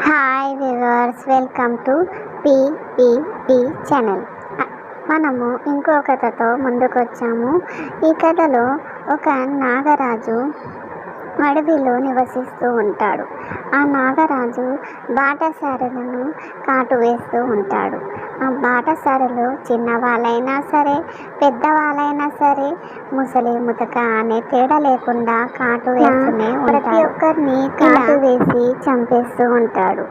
Hi viewers welcome to PPP channel మనము ఇంకో కథతో ముందుకు వచ్చాము ఈ కథలో ఒక నాగరాజు అడవిలో నివసిస్తూ ఉంటాడు. ఆ నాగరాజు బాటసారులను కాటు వేస్తూ ఉంటాడు. ఆ బాటసారులు చిన్నవాళ్ళైనా సరే పెద్దవాళ్ళైనా సరే ముసలి ముతక అనే తేడా లేకుండా కాటు వేస్తూనే ప్రతి ఒక్కరిని కాటు వేసి చంపేస్తూ ఉంటాడు.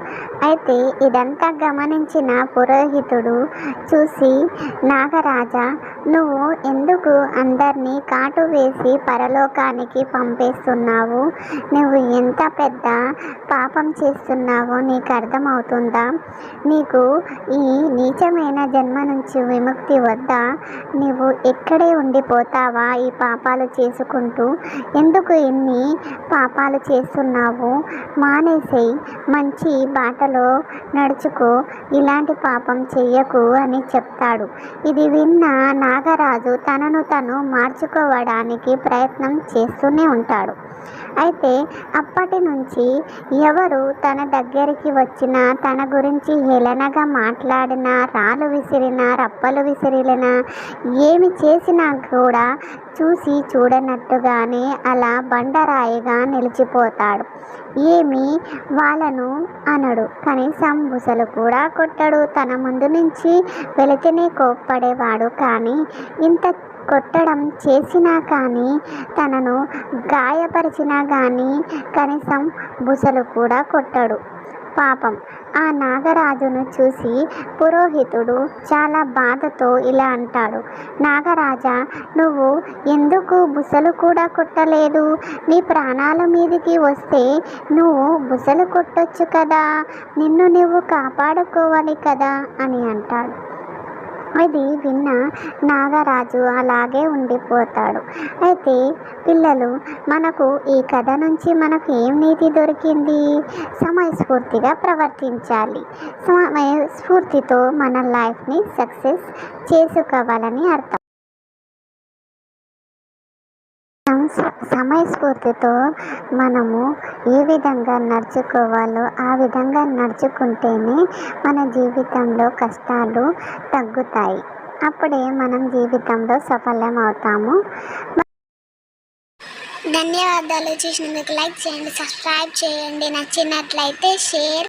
అయితే ఇదంతా గమనించిన పురోహితుడు చూసి నాగరాజా నువ్వు ఎందుకు అందరినీ కాటు వేసి పరలోకానికి పంపేస్తున్నావు? నువ్వు ఎంత పెద్ద పాపం చేస్తున్నావో నీకు అర్థమవుతుందా? నీకు ఈ నీచమైన జన్మ నుంచి విముక్తి వద్దా? నువ్వు ఎక్కడే ఉండిపోతావా ఈ పాపాలు చేసుకుంటూ? ఎందుకు ఇన్ని పాపాలు చేస్తున్నావు. మానేసేయి. మంచి బాటలో నడుచుకో. ఇలాంటి పాపం చెయ్యకు అని చెప్తాడు. ఇది విన్న నాగరాజు తనను తను మార్చుకోవడానికి ప్రయత్నం చేస్తూనే ఉంటాడు. అయితే అప్పటి నుంచి ఎవరు తన దగ్గరికి వచ్చినా తన గురించి హేళనగా మాట్లాడినా రాళ్ళు విసిరినా రప్పలు విసిరినా ఏమి చేసినా కూడా చూసి చూడనట్టుగానే అలా బండరాయిగా నిలిచిపోతాడు. ఏమి వాళ్ళను అనడు. కనీసం బుసలు కూడా కొట్టడు. తన ముందు నుంచి వెళితేనే కోప్పడేవాడు. కానీ ఇంత కొట్టడం చేసినా కానీ తనను గాయపరిచినా కానీ కనీసం బుసలు కూడా కొట్టడు. పాపం. ఆ నాగరాజును చూసి పురోహితుడు చాలా బాధతో ఇలా అంటాడు. నాగరాజా నువ్వు ఎందుకు బుసలు కూడా కొట్టలేదు? నీ ప్రాణాల మీదకి వస్తే నువ్వు బుసలు కొట్టొచ్చు కదా? నిన్ను నువ్వు కాపాడుకోవాలి కదా? అని అంటాడు. అది విన్న నాగరాజు అలాగే ఉండిపోతాడు. అయితే పిల్లలు మనకు ఈ కథ నుంచి మనకు ఏం నీతి దొరికింది? సమయస్ఫూర్తిగా ప్రవర్తించాలి. సమయస్ఫూర్తితో మన లైఫ్ని సక్సెస్ చేసుకోవాలని అర్థం. సమయస్ఫూర్తితో మనము ఏ విధంగా నడుచుకోవాలో ఆ విధంగా నడుచుకుంటేనే మన జీవితంలో కష్టాలు తగ్గుతాయి. అప్పుడే మనం జీవితంలో సఫలం అవుతాము ధన్యవాదాలు. చూసినందుకు లైక్ చేయండి సబ్స్క్రైబ్ చేయండి. నచ్చినట్లయితే షేర్